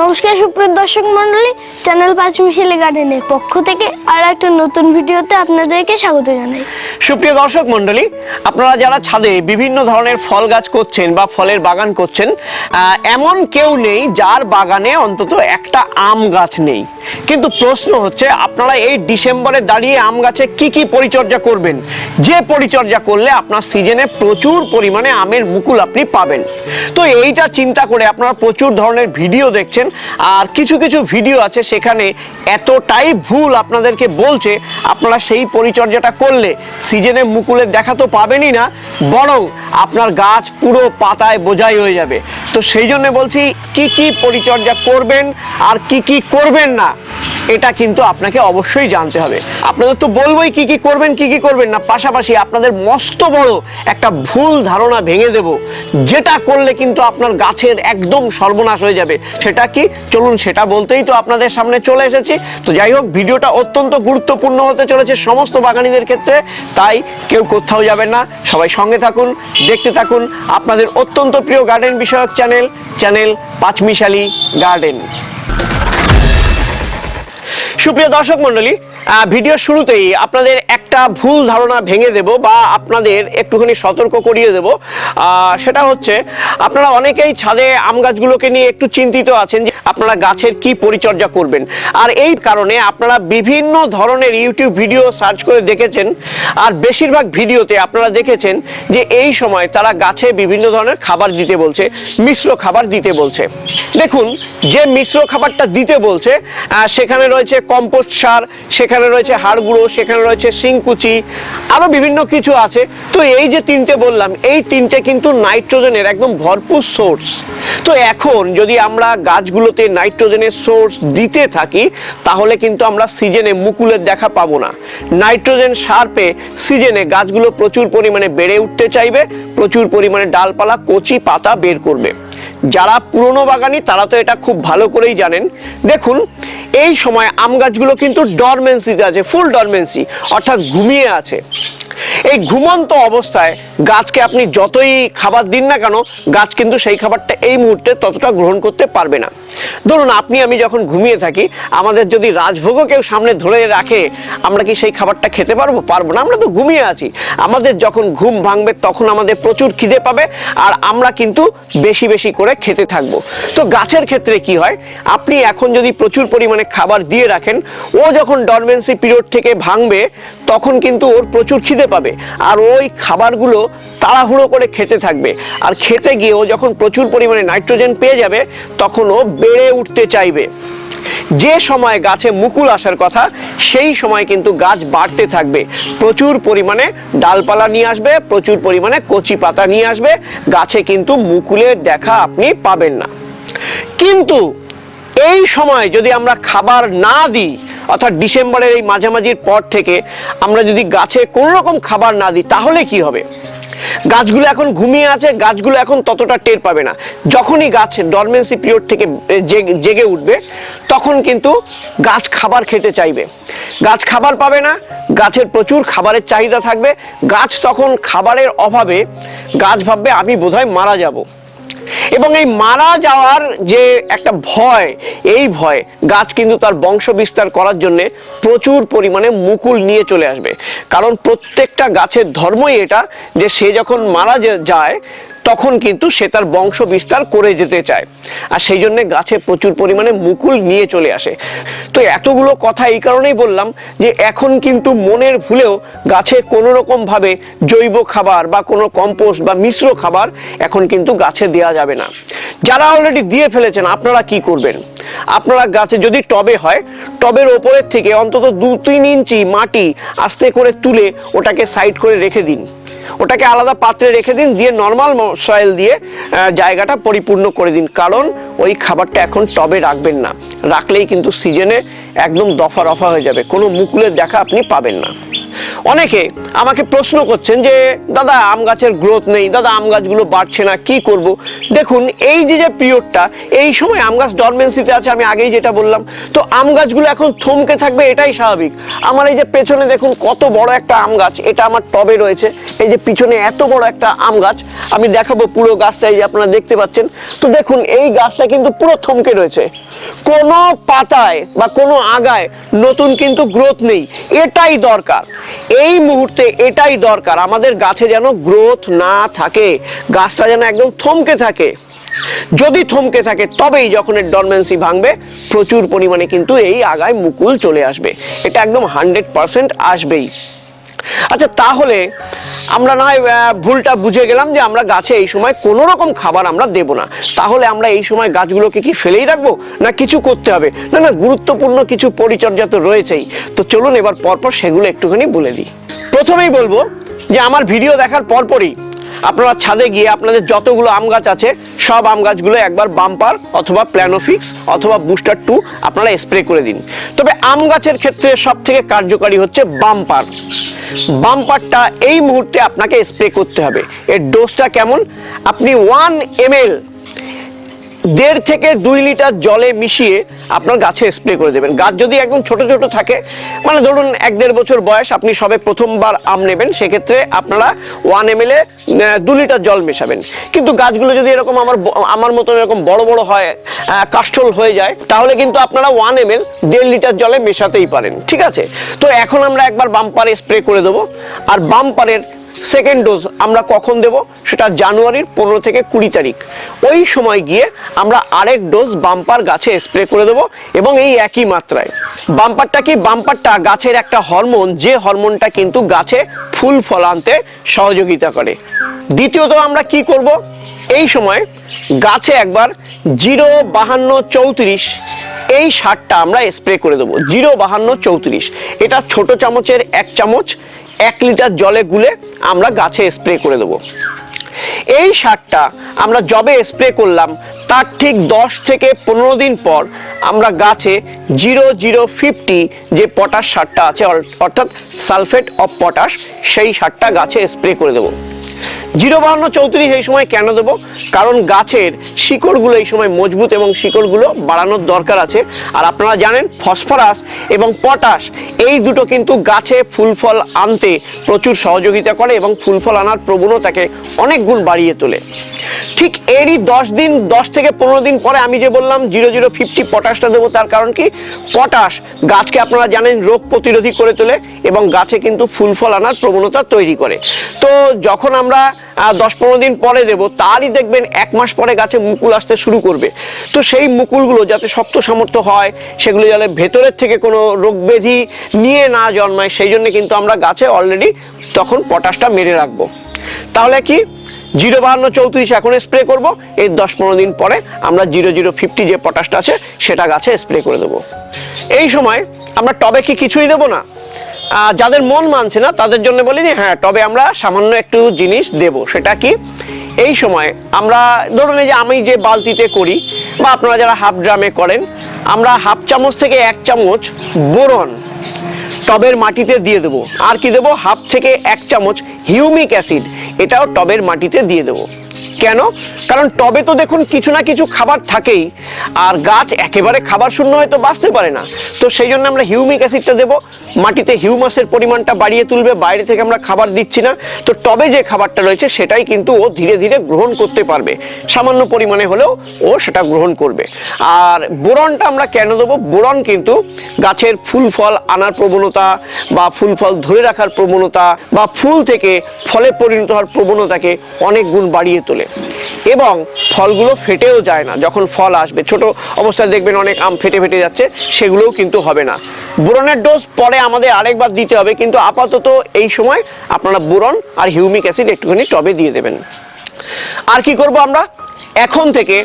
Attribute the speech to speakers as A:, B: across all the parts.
A: নমস্কার, সুপ্রিয় দর্শক মন্ডলী চ্যানেল পাঁচমিশালি গার্ডেনের পক্ষ থেকে আর একটা নতুন ভিডিওতে আপনাদেরকে স্বাগত জানাই।
B: সুপ্রিয় দর্শক মণ্ডলী, আপনারা যারা ছাদে বিভিন্ন ধরনের ফল গাছ করছেন বা ফলের বাগান করছেন এমন কেউ নেই যার বাগানে অন্তত একটা আম গাছ নেই। কিন্তু প্রশ্ন হচ্ছে, আপনারা এই ডিসেম্বরে দাঁড়িয়ে আম গাছে কি কি পরিচর্যা করবেন? যে পরিচর্যা করলে আপনার সিজনে প্রচুর পরিমাণে আমের মুকুল আপনি পাবেন। তো এইটা চিন্তা করে আপনারা প্রচুর ধরনের ভিডিও দেখছেন আর কিছু কিছু ভিডিও আছে সেখানে এতটাই ভুল আপনাদেরকে বলছে, আপনারা সেই পরিচর্যাটা করলে সিজনে মুকুলের দেখা তো পাবেনই না, বরং আপনার গাছ পুরো পাতায় বোঝাই হয়ে যাবে। তো সেই জন্য বলছি, কি কি পরিচর্যা করবেন আর কি কি করবেন না, এটা কিন্তু আপনাকে অবশ্যই জানতে হবে। আপনাদের তো বলবোই কি কি করবেন, কি কি করবেন না, পাশাপাশি আপনাদের মস্ত বড় একটা ভুল ধারণা ভেঙে দেব। যেটা করলে কিন্তু আপনার গাছের একদম সর্বনাশ হয়ে যাবে, সেটা কি? চলুন সেটা বলতেই তো আপনাদের সামনে চলে এসেছি। তো যাই হোক ভিডিওটা অত্যন্ত গুরুত্বপূর্ণ হতে চলেছে সমস্ত বাগানিদের ক্ষেত্রে। তাই কেউ কোথাও যাবেন না। সবাই সঙ্গে থাকুন দেখতে থাকুন আপনাদের অত্যন্ত প্রিয় গার্ডেন বিষয়ক চ্যানেল চ্যানেল পাঁচমিশালি গার্ডেন সুপ্রিয় দর্শক মণ্ডলী আহ, ভিডিও শুরুতেই আপনাদের একটা ভুল ধারণা ভেঙে দেব বা আপনাদের একটুখানি সতর্ক করিয়ে দেব। সেটা হচ্ছে, আপনারা অনেকেই ছাদে আম গাছগুলোকে নিয়ে একটু চিন্তিত আছেন যে আপনারা গাছের কি পরিচর্যা করবেন। আর এই কারণে আপনারা বিভিন্ন ধরনের ইউটিউব ভিডিও সার্চ করে দেখেছেন, আর বেশিরভাগ ভিডিওতে আপনারা দেখেছেন যে এই সময় তারা গাছে বিভিন্ন ধরনের খাবার দিতে বলছে, মিশ্র খাবার দিতে বলছে। দেখুন, যে মিশ্র খাবারটা দিতে বলছে সেখানে রয়েছে কম্পোস্ট সার, সেখানে রয়েছে হাড় গুঁড়ো সেখানে রয়েছে শিংকুচি আরও বিভিন্ন কিছু আছে। তো এই যে তিনটে বললাম, এই তিনটে কিন্তু নাইট্রোজেনের একদম ভরপুর সোর্স। তো এখন যদি আমরা গাছগুলোতে নাইট্রোজেনের সোর্স দিতে থাকি, তাহলে কিন্তু আমরা সিজনে মুকুলের দেখা পাবো না। নাইট্রোজেন সার পেয়ে সিজনে গাছগুলো প্রচুর পরিমাণে বেড়ে উঠতে চাইবে, প্রচুর পরিমাণে ডালপালা, কচি পাতা বের করবে। যারা পুরনো বাগানি, তারা তো এটা খুব ভালো করেই জানেন। দেখুন এই সময় আম গাছগুলো কিন্তু ডরমেন্সিতে আছে ফুল ডরমেন্সি অর্থাৎ ঘুমিয়ে আছে। এই ঘুমন্ত অবস্থায় গাছকে আপনি যতই খাবার দিন না কেন, গাছ কিন্তু সেই খাবারটা এই মুহূর্তে ততটা গ্রহণ করতে পারবে না। ধরুন, আপনি, আমি যখন ঘুমিয়ে থাকি, আমাদের যদি রাজভোগও কেউ সামনে ধরে রাখে, আমরা কি সেই খাবারটা খেতে পারব? পারব না, আমরা তো ঘুমিয়ে আছি। আমাদের যখন ঘুম ভাঙবে, তখন আমাদের প্রচুর খিদে পাবে, আর আমরা কিন্তু বেশি বেশি করে খেতে থাকব। তো গাছের ক্ষেত্রে কি হয়, আপনি এখন যদি প্রচুর পরিমাণে খাবার দিয়ে রাখেন, ও যখন ডরমেন্সি পিরিয়ড থেকে ভাঙবে, তখন কিন্তু ওর প্রচুর খিদে পাবে। আর ওই খাবারগুলো তাড়াহুড়ো করে খেতে থাকবে। আর খেতে গিয়ে ও যখন প্রচুর পরিমাণে নাইট্রোজেন পেয়ে যাবে তখন ও বেড়ে উঠতে চাইবে। যে সময় গাছে মুকুল আসার কথা, সেই সময় কিন্তু গাছ বাড়তে থাকবে। প্রচুর পরিমাণে ডালপালা নিয়ে আসবে, প্রচুর পরিমাণে কচি পাতা নিয়ে আসবে, গাছে কিন্তু মুকুলের দেখা আপনি পাবেন না। কিন্তু এই সময় যদি আমরা খাবার না দিই অর্থাৎ ডিসেম্বরের এই মাঝামাঝির পর থেকে আমরা যদি গাছে কোনো রকম খাবার না দিই, তাহলে কি হবে? গাছগুলো এখন ঘুমিয়ে আছে, গাছগুলো এখন ততটা টের পাবে না। যখনই গাছ ডরমেন্সি পিরিয়ড থেকে জেগে- উঠবে, তখন কিন্তু গাছ খাবার খেতে চাইবে। গাছ খাবার পাবে না, গাছের প্রচুর খাবারের চাহিদা থাকবে। গাছ তখন খাবারের অভাবে, গাছ ভাববে, আমি বোধহয় মারা যাব। এবং এই মারা যাওয়ার যে একটা ভয়, এই ভয় গাছ কিন্তু তার বংশ বিস্তার করার জন্য প্রচুর পরিমাণে মুকুল নিয়ে চলে আসবে। কারণ প্রত্যেকটা গাছের ধর্মই এটা যে সে যখন মারা যায় তখন কিন্তু সে তার বংশ বিস্তার করে যেতে চায়। আর সেই জন্য গাছে প্রচুর পরিমাণে মুকুল নিয়ে চলে আসে। তো এতগুলো কথা এই কারণেই বললাম যে এখন কিন্তু মনের ভুলেও গাছে কোনো রকম ভাবে জৈব খাবার বা কোনো কম্পোস্ট বা মিশ্র খাবার এখন কিন্তু গাছে দেওয়া যাবে না। যারা অলরেডি দিয়ে ফেলেছেন, আপনারা কি করবেন? আপনারা গাছে যদি টবে হয়, টবের ওপরের থেকে অন্তত দু তিন ইঞ্চি মাটি আস্তে করে তুলে ওটাকে সাইড করে রেখে দিন। ওটাকে আলাদা পাত্রে রেখে দিন, দিয়ে নর্মাল সয়েল দিয়ে জায়গাটা পরিপূর্ণ করে দিন। কারণ ওই খাবারটা এখন টবে রাখবেন না। রাখলেই কিন্তু সিজনে একদম দফা রফা হয়ে যাবে। কোনো মুকুলের দেখা আপনি পাবেন না। অনেকে আমাকে প্রশ্ন করছেন যে, দাদা, আম গাছের গ্রোথ নেই। দাদা, আম গাছগুলো বাড়ছে না, কি করব? দেখুন, এই যে যে পিরিয়ডটা এই সময় আম গাছ ডরমেন্সিতে আছে, আমি আগেই যেটা বললাম। তো আম গাছগুলো এখন থমকে থাকবে, এটাই স্বাভাবিক। আমার এই যে পেছনে দেখুন, কত বড় একটা আম গাছ, এটা আমার টবে রয়েছে। এই যে পিছনে এত বড় একটা আম গাছ, আমি দেখাবো পুরো গাছটা এই যে আপনারা দেখতে পাচ্ছেন। তো দেখুন, এই গাছটা কিন্তু পুরো থমকে রয়েছে। কোনো পাতায় বা কোনো আগায় নতুন কিন্তু গ্রোথ নেই। এটাই দরকার। এই মুহূর্তে এটাই দরকার, আমাদের গাছে যেন গ্রোথ না থাকে, গাছটা যেন একদম থমকে থাকে। যদি থমকে থাকে, তবেই যখন এর ডরমেন্সি ভাঙবে, প্রচুর পরিমাণে কিন্তু এই আগায় মুকুল চলে আসবে। এটা একদম হান্ড্রেড পারসেন্ট আসবেই। আচ্ছা তাহলে আমরা নয় ভুলটা বুঝে গেলাম যে আমরা গাছে এই সময় কোনো রকম খাবার আমরা দেব না। তাহলে আমরা এই সময় গাছগুলোকে কি ফেলেই রাখব, না কিছু করতে হবে? না না, গুরুত্বপূর্ণ কিছু পরিচর্যা তো রয়েছেই। তো চলুন এবার পরপর সেগুলো একটুখানি বলে দিই। প্রথমেই বলব যে আমার ভিডিও দেখার পরপরই আপনারা ছাদে গিয়ে আপনাদের যতগুলো আম গাছ আছে, সব আম গাছগুলো একবার বাম্পার অথবা প্ল্যানোফিক্স অথবা বুস্টার টু আপনারা স্প্রে করে দিন। তবে আম গাছের ক্ষেত্রে সব থেকে কার্যকারী হচ্ছে বাম্পার। বাম্পারটা এই মুহূর্তে আপনাকে স্প্রে করতে হবে। এর ডোজটা কেমন? আপনি ওয়ান এমএল দেড় থেকে দুই লিটার জলে মিশিয়ে আপনার গাছে স্প্রে করে দেবেন। গাছ যদি একদম ছোট ছোট থাকে মানে ধরুন এক দেড় বছর বয়স, আপনি সবে প্রথমবার আম নেবেন, সেক্ষেত্রে আপনারা ওয়ান এম এল দু লিটার জল মেশাবেন। কিন্তু গাছগুলো যদি এরকম আমার আমার মতন এরকম বড় বড় হয় কাস্টল হয়ে যায়, তাহলে কিন্তু আপনারা ওয়ান এম এল দেড় লিটার জলে মেশাতেই পারেন। ঠিক আছে? তো এখন আমরা একবার বাম্পারে স্প্রে করে দেবো। আর বাম্পারের সেকেন্ড ডোজ আমরা কখন দেব? সেটা জানুয়ারির পনেরো থেকে কুড়ি তারিখ। ওই সময় গিয়ে আমরা আরেক ডোজ বাম্পার গাছে স্প্রে করে দেব এবং এই একই মাত্রায়। বাম্পারটা কি? বাম্পারটা গাছের একটা হরমোন যে হরমোনটা কিন্তু গাছে ফুল ফল আনতে সহযোগিতা করে। দ্বিতীয়ত আমরা কি করব? এই সময় গাছে একবার জিরো বাহান্ন চৌত্রিশ এই সারটা আমরা স্প্রে করে দেবো। জিরো বাহান্ন চৌত্রিশ। এটা ছোট চামচের এক চামচ এক লিটার জলে গুলে আমরা গাছে স্প্রে করে দেবো। এই সারটা আমরা জবে স্প্রে করলাম, তার ঠিক দশ থেকে পনেরো দিন পর আমরা গাছে জিরো জিরো ফিফটি যে পটাশ সারটা আছে, অর্থাৎ সালফেট অফ পটাশ, সেই সারটা গাছে স্প্রে করে দেবো। জিরো বাহান্ন চৌত্রিশ এই সময় কেন দেবো? কারণ গাছের শিকড়গুলো এই সময় মজবুত এবং শিকড়গুলো বাড়ানোর দরকার আছে। আর আপনারা জানেন, ফসফরাস এবং পটাশ, এই দুটো কিন্তু গাছে ফুল ফল আনতে প্রচুর সহযোগিতা করে এবং ফুল ফল আনার প্রবণতাকে অনেক গুণ বাড়িয়ে তোলে। ঠিক এরই দশ দিন, দশ থেকে পনেরো দিন পরে আমি যে বললাম জিরো জিরো ফিফটি পটাশটা দেবো, তার কারণ কি? পটাশ গাছকে আপনারা জানেন রোগ প্রতিরোধী করে তোলে এবং গাছে কিন্তু ফুল ফল আনার প্রবণতা তৈরি করে। তো যখন আমরা দশ পনেরো দিন পরে দেব, তারই দেখবেন এক মাস পরে গাছে মুকুল আসতে শুরু করবে। তো সেই মুকুলগুলো যাতে শক্ত সামর্থ্য হয়, সেগুলো যাতে ভেতরের থেকে কোনো রোগ ব্যাধি নিয়ে না জন্মায়, সেই জন্য কিন্তু আমরা গাছে অলরেডি তখন পটাশটা মেরে রাখব। তাহলে কি? জিরো বাহান্ন চৌত্রিশ এখন স্প্রে করব। এর দশ পনেরো দিন পরে আমরা জিরো জিরো ফিফটি যে পটাশটা আছে, সেটা গাছে স্প্রে করে দেবো। এই সময় আমরা টবে কি কিছুই দেবো না? যাদের মন মানছে না, তাদের জন্য বলি হ্যাঁ টবে আমরা সামান্য একটু জিনিস দেব। সেটা কি? এই সময় আমরা, ধরুন এই যে আমি যে বালতিতে করি, বা আপনারা যারা হাফ ড্রামে করেন, আমরা হাফ চামচ থেকে এক চামচ বোরন টবের মাটিতে দিয়ে দেবো। আর কি দেবো? হাফ থেকে এক চামচ হিউমিক অ্যাসিড। এটাও টবের মাটিতে দিয়ে দেবো। কেন? কারণ টবে তো দেখুন কিছু না কিছু খাবার থাকেই, আর গাছ একেবারে খাবার শূন্য হয়তো বাঁচতে পারে না। তো সেই জন্য আমরা হিউমিক অ্যাসিডটা দেবো মাটিতে হিউমাসের পরিমাণটা বাড়িয়ে তুলবে, বাইরে থেকে আমরা খাবার দিচ্ছি না। তো টবে যে খাবারটা রয়েছে সেটাই কিন্তু ও ধীরে ধীরে গ্রহণ করতে পারবে। সামান্য পরিমাণে হলেও ও সেটা গ্রহণ করবে। আর বোরনটা আমরা কেন দেবো? বোরন কিন্তু গাছের ফুল ফল আনার প্রবণতা বা ফুল ফল ধরে রাখার প্রবণতা বা ফুল থেকে ফলে পরিণত হওয়ার প্রবণতাকে অনেক গুণ বাড়িয়ে তোলে। এবং ফলগুলো ফেটেও যায় না। যখন ফল আসবে, ছোট অবস্থায় দেখবেন অনেক আম ফেটে ফেটে যাচ্ছে, সেগুলোও কিন্তু হবে না। বোরনের ডোজ পরে আমাদের আরেকবার দিতে হবে, কিন্তু আপাতত এই সময় আপনারা বোরন আর হিউমিক অ্যাসিড একটুখানি টবে দিয়ে দেবেন। আর কি করব আমরা? এখন থেকে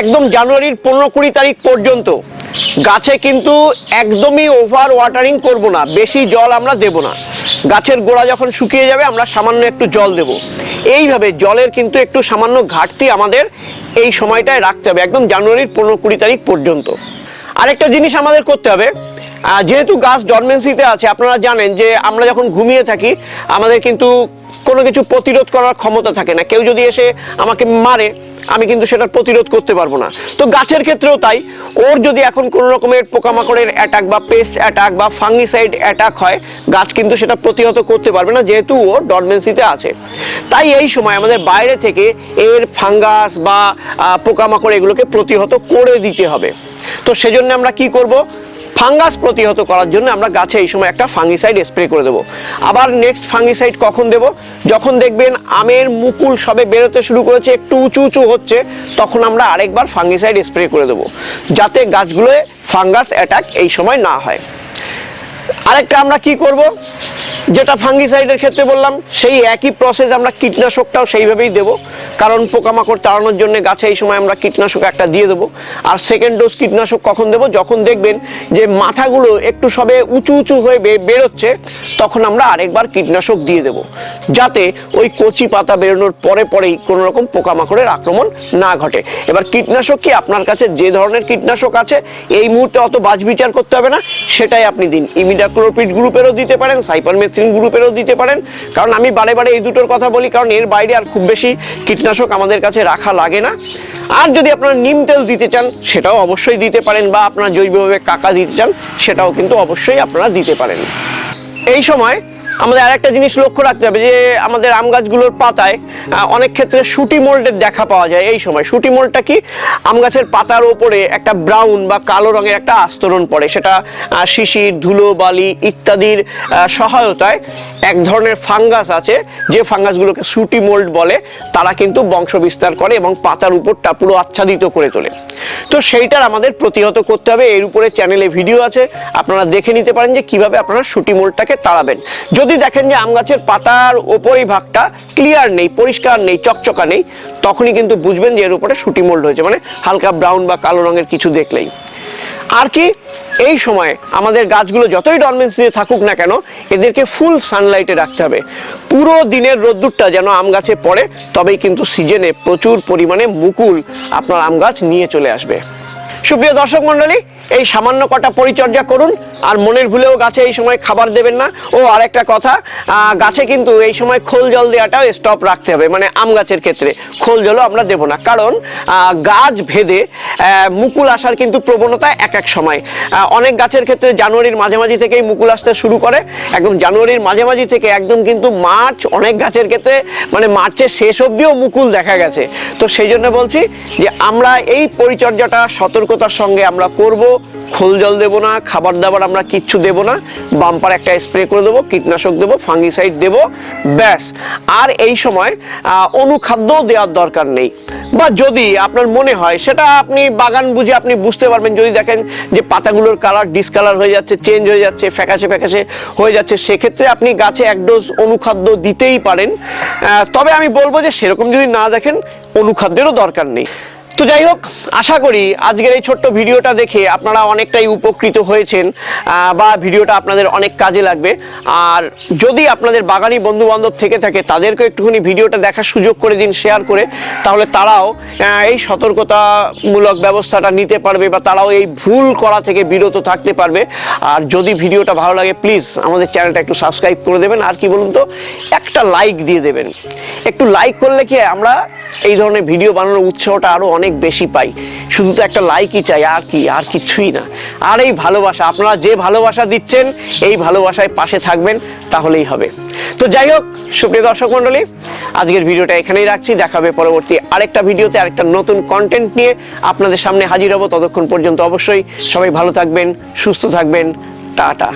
B: একদম জানুয়ারির পনেরো কুড়ি তারিখ পর্যন্ত গাছে কিন্তু একদমই ওভার ওয়াটারিং করব না, বেশি জল আমরা দেব না। গাছের গোড়া যখন শুকিয়ে যাবে, আমরা সামান্য একটু জল দেব। এইভাবে জলের কিন্তু একটু সামান্য ঘাটতি আমাদের এই সময়টায় রাখতে হবে, একদম জানুয়ারির পনেরো কুড়ি তারিখ পর্যন্ত। আরেকটা জিনিস আমাদের করতে হবে যেহেতু গাছ ডরমেন্সিতে আছে, আপনারা জানেন যে আমরা যখন ঘুমিয়ে থাকি, আমাদের কিন্তু কোনো কিছু প্রতিরোধ করার ক্ষমতা থাকে না। কেউ যদি এসে আমাকে মারে আমি কিন্তু সেটার প্রতিরোধ করতে পারব না। তো গাছের ক্ষেত্রেও তাই। ওর যদি এখন কোনো রকমের পোকামাকড়ের অ্যাটাক বা পেস্ট অ্যাটাক বা ফাঙ্গিসাইড অ্যাটাক হয়, গাছ কিন্তু সেটা প্রতিহত করতে পারবে না, যেহেতু ও ডরমেন্সিতে আছে। তাই এই সময় আমাদের বাইরে থেকে এর ফাঙ্গাস বা পোকামাকড় এগুলোকে প্রতিহত করে দিতে হবে। তো সেজন্য আমরা কি করব? ফাঙ্গাস প্রতিহত করার জন্য আমরা গাছে এই সময় একটা ফাঙ্গিসাইড স্প্রে করে দেবো। আবার নেক্সট ফাঙ্গিসাইড কখন দেব? যখন দেখবেন আমের মুকুল সবে বেরোতে শুরু করেছে, একটু উঁচু উঁচু হচ্ছে, তখন আমরা আরেকবার ফাঙ্গিসাইড স্প্রে করে দেবো। যাতে গাছগুলোয় ফাঙ্গাস অ্যাটাক এই সময় না হয়। আরেকটা আমরা কি করব? যেটা ফাঙ্গিসাইডের ক্ষেত্রে বললাম, সেই একই প্রসেস আমরা কীটনাশকটাও সেইভাবেই দেব। কারণ পোকামাকড় তাড়ানোর জন্য গাছে এই সময় আমরা কীটনাশক একটা দিয়ে দেবো। আর সেকেন্ড ডোজ কীটনাশক কখন দেব? যখন দেখবেন যে মাথাগুলো একটু সবে উঁচু উঁচু হয়ে বেরোচ্ছে, তখন আমরা আরেকবার কীটনাশক দিয়ে দেব। যাতে ওই কচি পাতা বেরোনোর পরে পরেই কোনো রকম পোকামাকড়ের আক্রমণ না ঘটে। এবার কীটনাশক কি আপনার কাছে যে ধরনের কীটনাশক আছে, এই মুহূর্তে অত বাজবিচার করতে হবে না, সেটাই আপনি দিন। ইমিডাক্লোরপিড গ্রুপেরও দিতে পারেন, সাইপারমেথ্রিন গ্রুপেরও দিতে পারেন। কারণ আমি বারে বারে এই দুটোর কথা বলি, কারণ এর বাইরে আর খুব বেশি কীটনাশক আমাদের কাছে রাখা লাগে না। আর যদি আপনার নিম তেল দিতে চান, সেটাও অবশ্যই দিতে পারেন, বা আপনার জৈবভাবে কাকা দিতে চান, সেটাও কিন্তু অবশ্যই আপনারা দিতে পারেন। এই সময় আমাদের আরেকটা জিনিস লক্ষ্য রাখতে হবে যে আমাদের আম গাছগুলোর পাতায় অনেক ক্ষেত্রে শুটি মোল্ডের দেখা পাওয়া যায় এই সময়। শুটি মোল্ডটা কি? আম গাছের পাতার ওপরে একটা ব্রাউন বা কালো রঙের একটা আস্তরণ পড়ে। সেটা শিশির, ধুলো, বালি ইত্যাদির সহায়তায় এক ধরনের ফাঙ্গাস আছে, যে ফাঙ্গাসগুলোকে শুটি মোল্ড বলে। তারা কিন্তু বংশ বিস্তার করে এবং পাতার উপরটা পুরো আচ্ছাদিত করে তোলে। তো সেইটার আমাদের প্রতিহত করতে হবে। এর উপরে চ্যানেলে ভিডিও আছে। আপনারা দেখে নিতে পারেন যে কীভাবে আপনারা সুটি মোল্ডটাকে তাড়াবেন। যদি দেখেন যে আম গাছের পাতার ওপরই ভাগটা ক্লিয়ার নেই, পরিষ্কার নেই, চকচকা নেই, তখনই কিন্তু বুঝবেন যে এর উপরে শুটি মোল্ড হয়েছে মানে হালকা ব্রাউন বা কালো রঙের কিছু দেখলেই। আর কি, এই সময় আমাদের গাছগুলো যতই ডরমেন্সিতে থাকুক না কেন, এদেরকে ফুল সানলাইটে রাখতে হবে। পুরো দিনের রোদ্দুরটা যেন আম গাছে পড়ে, তবেই কিন্তু সিজনে প্রচুর পরিমাণে মুকুল আপনার আম গাছ নিয়ে চলে আসবে। সুপ্রিয় দর্শক মণ্ডলী এই সামান্য কটা পরিচর্যা করুন, আর মনের ভুলেও গাছে এই সময় খাবার দেবেন না। ও, আরেকটা কথা গাছে কিন্তু এই সময় খোল জল দেওয়াটাও স্টপ রাখতে হবে মানে আম গাছের ক্ষেত্রে। খোল জলও আমরা দেবো না, কারণ গাছ ভেদে মুকুল আসার কিন্তু প্রবণতা এক এক সময়। অনেক গাছের ক্ষেত্রে জানুয়ারির মাঝামাঝি থেকেই মুকুল আসতে শুরু করে। একদম জানুয়ারির মাঝামাঝি থেকে একদম কিন্তু মার্চ, অনেক গাছের ক্ষেত্রে মানে মার্চের শেষ অবধিও মুকুল দেখা গেছে। তো সেই জন্য বলছি যে, আমরা এই পরিচর্যাটা সতর্কতার সঙ্গে আমরা করব। খোল জল দেবো না, খাবার দাবার আমরা কিচ্ছু দেবো না, বাম্পার একটা স্প্রে করে দেবো, কীটনাশক দেবো, ফাঙ্গিসাইড দেবো, ব্যাস। আর এই সময় অনুখাদ্য দেওয়ার দরকার নেই। বা যদি আপনার মনে হয়, সেটা আপনি বাগান বুঝে আপনি বুঝতে পারবেন, যদি দেখেন যে পাতাগুলোর কালার ডিসকালার হয়ে যাচ্ছে চেঞ্জ হয়ে যাচ্ছে, ফ্যাকাশে ফ্যাকাশে হয়ে যাচ্ছে, সেক্ষেত্রে আপনি গাছে এক ডোজ অনুখাদ্য দিতেই পারেন। তবে আমি বলব যে সেরকম যদি না দেখেন, অনুখাদ্যেরও দরকার নেই। তো যাই হোক, আশা করি আজকের এই ছোট্ট ভিডিওটা দেখে আপনারা অনেকটাই উপকৃত হয়েছেন বা ভিডিওটা আপনাদের অনেক কাজে লাগবে। আর যদি আপনাদের বাগানি বন্ধু বান্ধব থেকে থাকে তাদেরকে একটুখানি ভিডিওটা দেখার সুযোগ করে দিন শেয়ার করে, তাহলে তারাও এই সতর্কতামূলক ব্যবস্থাটা নিতে পারবে বা তারাও এই ভুল করা থেকে বিরত থাকতে পারবে। আর যদি ভিডিওটা ভালো লাগে প্লিজ আমাদের চ্যানেলটা একটু সাবস্ক্রাইব করে দেবেন। আর কি বলুন তো, একটা লাইক দিয়ে দেবেন। একটু লাইক করলে কি আমরা এই ধরনের ভিডিও বানানোর উৎসাহটা আরও অনেক বেশি পাই। শুধু তো একটা লাইকই চাই, আর কি, আর কিছুই না। আর এই ভালোবাসা, আপনারা যে ভালোবাসা দিচ্ছেন, এই ভালোবাসায় পাশে থাকবেন, তাহলেই হবে। তো যাই হোক, সুপ্রিয় দর্শক মণ্ডলী, আজকের ভিডিওটা এখানেই রাখছি। দেখাবে পরবর্তী আরেকটা ভিডিওতে, আরেকটা নতুন কন্টেন্ট নিয়ে আপনাদের সামনে হাজির হব। ততক্ষণ পর্যন্ত অবশ্যই সবাই ভালো থাকবেন, সুস্থ থাকবেন। টাটা।